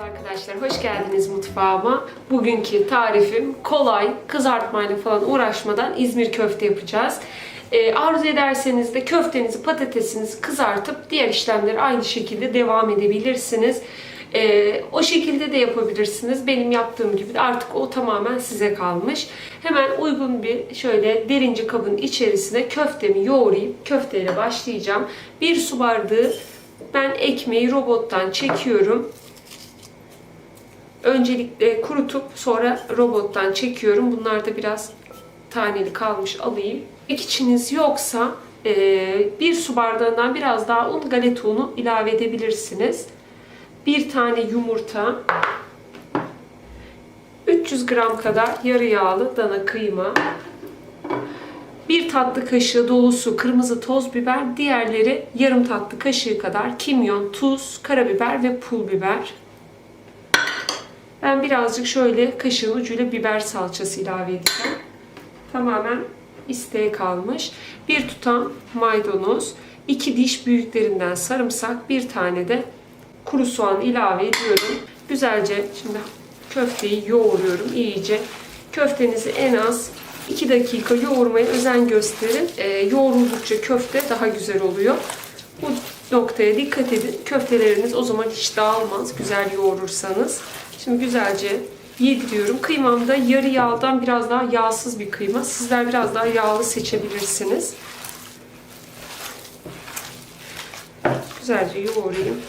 Merhaba arkadaşlar, hoş geldiniz mutfağıma. Bugünkü tarifim kolay, kızartmayla falan uğraşmadan İzmir köfte yapacağız. Ee, arzu ederseniz de köftenizi, patatesinizi kızartıp diğer işlemleri aynı şekilde devam edebilirsiniz. Ee, o şekilde de yapabilirsiniz. Benim yaptığım gibi artık o tamamen size kalmış. Hemen uygun bir şöyle derince kabın içerisine köftemi yoğurayım. Köfteyle başlayacağım. Bir su bardağı ben ekmeği robottan çekiyorum. Öncelikle kurutup sonra robottan çekiyorum. Bunlar da biraz taneli kalmış alayım. İçiniz yoksa e, bir su bardağından biraz daha un galeta unu ilave edebilirsiniz. Bir tane yumurta, 300 gram kadar yarı yağlı dana kıyma, bir tatlı kaşığı dolusu kırmızı toz biber, diğerleri yarım tatlı kaşığı kadar kimyon, tuz, karabiber ve pul biber. Ben birazcık şöyle kaşığın ucuyla biber salçası ilave edeceğim. Tamamen isteğe kalmış. Bir tutam maydanoz, iki diş büyüklerinden sarımsak, bir tane de kuru soğan ilave ediyorum. Güzelce şimdi köfteyi yoğuruyorum iyice. Köftenizi en az 2 dakika yoğurmaya özen gösterin. Ee, yoğruldukça köfte daha güzel oluyor. Bu noktaya dikkat edin. Köfteleriniz o zaman hiç dağılmaz güzel yoğurursanız. Şimdi güzelce yediriyorum. Kıymam da yarı yağdan biraz daha yağsız bir kıyma. Sizler biraz daha yağlı seçebilirsiniz. Güzelce yoğurayım.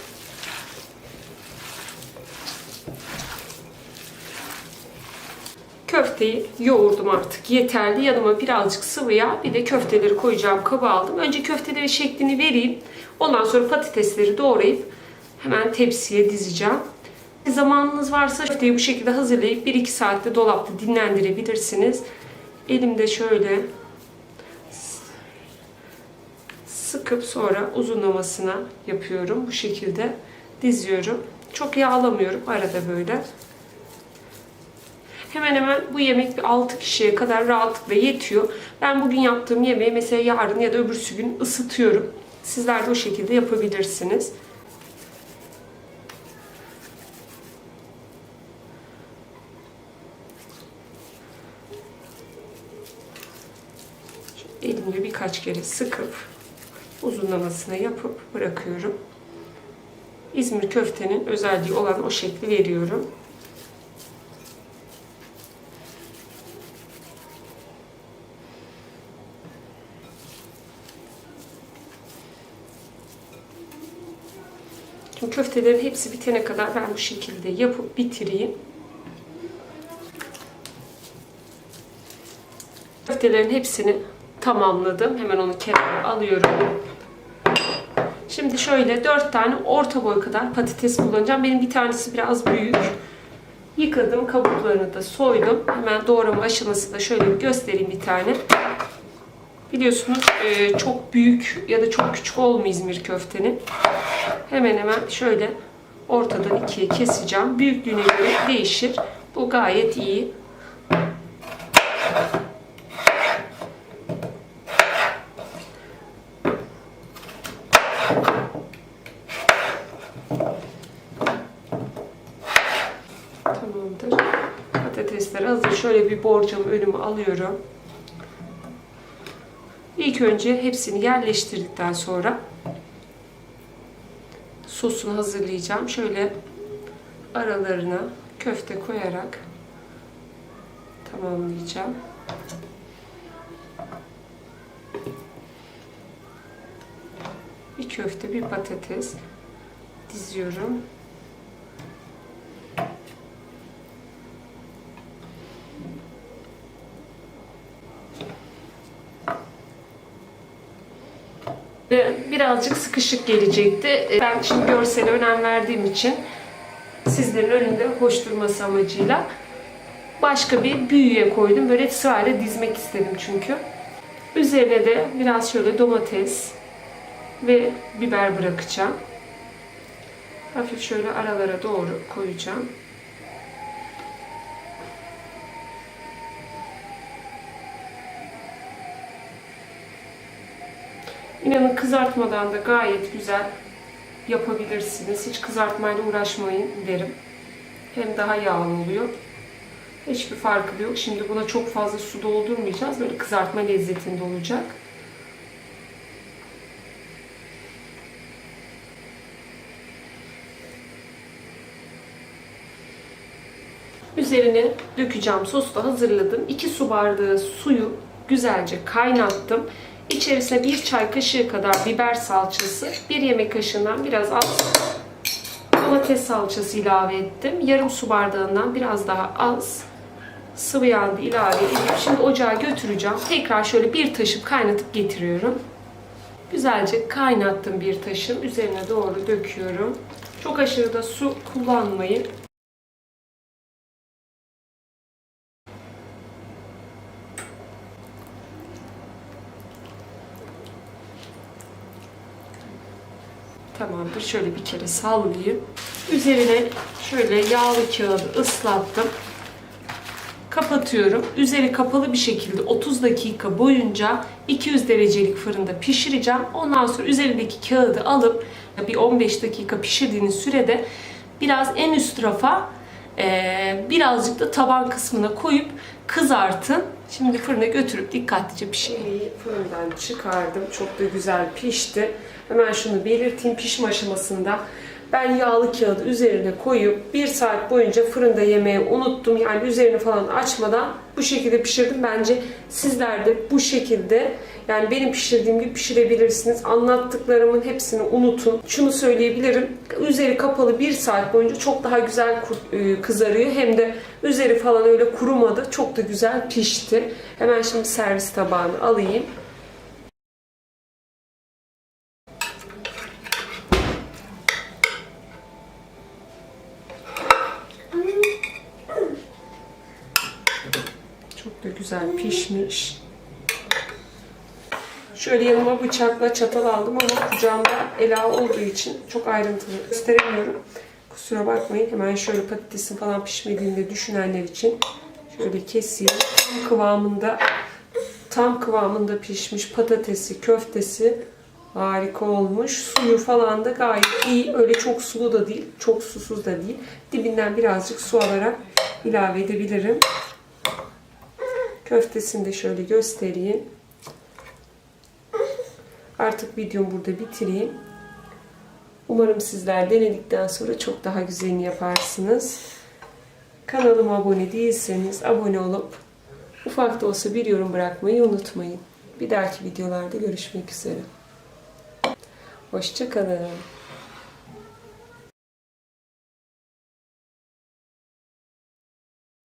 Köfteyi yoğurdum artık. Yeterli. Yanıma birazcık sıvı yağ, bir de köfteleri koyacağım kaba aldım. Önce köfteleri şeklini vereyim. Ondan sonra patatesleri doğrayıp hemen tepsiye dizeceğim. Zamanınız varsa köfteyi bu şekilde hazırlayıp 1-2 saatte dolapta dinlendirebilirsiniz. Elimde şöyle sıkıp sonra uzunlamasına yapıyorum. Bu şekilde diziyorum. Çok yağlamıyorum arada böyle. Hemen hemen bu yemek bir 6 kişiye kadar rahatlıkla yetiyor. Ben bugün yaptığım yemeği mesela yarın ya da öbürsü gün ısıtıyorum. Sizler de o şekilde yapabilirsiniz. Elimle birkaç kere sıkıp uzunlamasına yapıp bırakıyorum. İzmir köftenin özelliği olan o şekli veriyorum. Şimdi köftelerin hepsi bitene kadar ben bu şekilde yapıp bitireyim. Köftelerin hepsini tamamladım. Hemen onu kenara alıyorum. Şimdi şöyle 4 tane orta boy kadar patates kullanacağım. Benim bir tanesi biraz büyük. Yıkadım. Kabuklarını da soydum. Hemen doğrama aşaması da şöyle bir göstereyim bir tane. Biliyorsunuz e, çok büyük ya da çok küçük olmuyor İzmir köftenin. Hemen hemen şöyle ortadan ikiye keseceğim. Büyüklüğüne göre değişir. Bu gayet iyi. Tamamdır. Patatesler hazır. Şöyle bir borcamı önüme alıyorum. İlk önce hepsini yerleştirdikten sonra sosunu hazırlayacağım. Şöyle aralarına köfte koyarak tamamlayacağım. Bir köfte, bir patates diziyorum. Birazcık sıkışık gelecekti. Ben şimdi görsele önem verdiğim için sizlerin önünde hoş durması amacıyla başka bir büyüye koydum. Böyle sırayla dizmek istedim çünkü. Üzerine de biraz şöyle domates ve biber bırakacağım. Hafif şöyle aralara doğru koyacağım. İnanın kızartmadan da gayet güzel yapabilirsiniz. Hiç kızartmayla uğraşmayın derim. hem daha yağlı oluyor. Hiçbir farkı yok. Şimdi buna çok fazla su doldurmayacağız. Böyle kızartma lezzetinde olacak. Üzerine dökeceğim sosu da hazırladım. 2 su bardağı suyu güzelce kaynattım. İçerisine bir çay kaşığı kadar biber salçası, bir yemek kaşığından biraz az domates salçası ilave ettim. Yarım su bardağından biraz daha az sıvı yağ ilave edip şimdi ocağa götüreceğim. Tekrar şöyle bir taşıp kaynatıp getiriyorum. Güzelce kaynattım bir taşım. Üzerine doğru döküyorum. Çok aşırı da su kullanmayın. Tamamdır. Şöyle bir kere sallayayım. Üzerine şöyle yağlı kağıdı ıslattım. Kapatıyorum. Üzeri kapalı bir şekilde 30 dakika boyunca 200 derecelik fırında pişireceğim. Ondan sonra üzerindeki kağıdı alıp bir 15 dakika pişirdiğiniz sürede biraz en üst rafa eee, birazcık da taban kısmına koyup kızartın. Şimdi fırına götürüp dikkatlice pişirin. Fırından çıkardım. Çok da güzel pişti. Hemen şunu belirteyim pişme aşamasında. Ben yağlı kağıdı üzerine koyup bir saat boyunca fırında yemeği unuttum. Yani üzerini falan açmadan bu şekilde pişirdim. Bence sizler de bu şekilde yani benim pişirdiğim gibi pişirebilirsiniz. Anlattıklarımın hepsini unutun. Şunu söyleyebilirim. Üzeri kapalı bir saat boyunca çok daha güzel e, kızarıyor. Hem de üzeri falan öyle kurumadı. Çok da güzel pişti. Hemen şimdi servis tabağını alayım. Çok da güzel pişmiş. Şöyle yanıma bıçakla çatal aldım ama kucağımda ela olduğu için çok ayrıntılı gösteremiyorum. Kusura bakmayın. Hemen şöyle patatesin falan pişmediğini de düşünenler için şöyle keseyim. Tam kıvamında tam kıvamında pişmiş patatesi, köftesi harika olmuş. Suyu falan da gayet iyi. Öyle çok sulu da değil, çok susuz da değil. Dibinden birazcık su alarak ilave edebilirim. Köftesini de şöyle göstereyim. Artık videomu burada bitireyim. Umarım sizler denedikten sonra çok daha güzelini yaparsınız. Kanalıma abone değilseniz abone olup ufak da olsa bir yorum bırakmayı unutmayın. Bir dahaki videolarda görüşmek üzere. Hoşçakalın.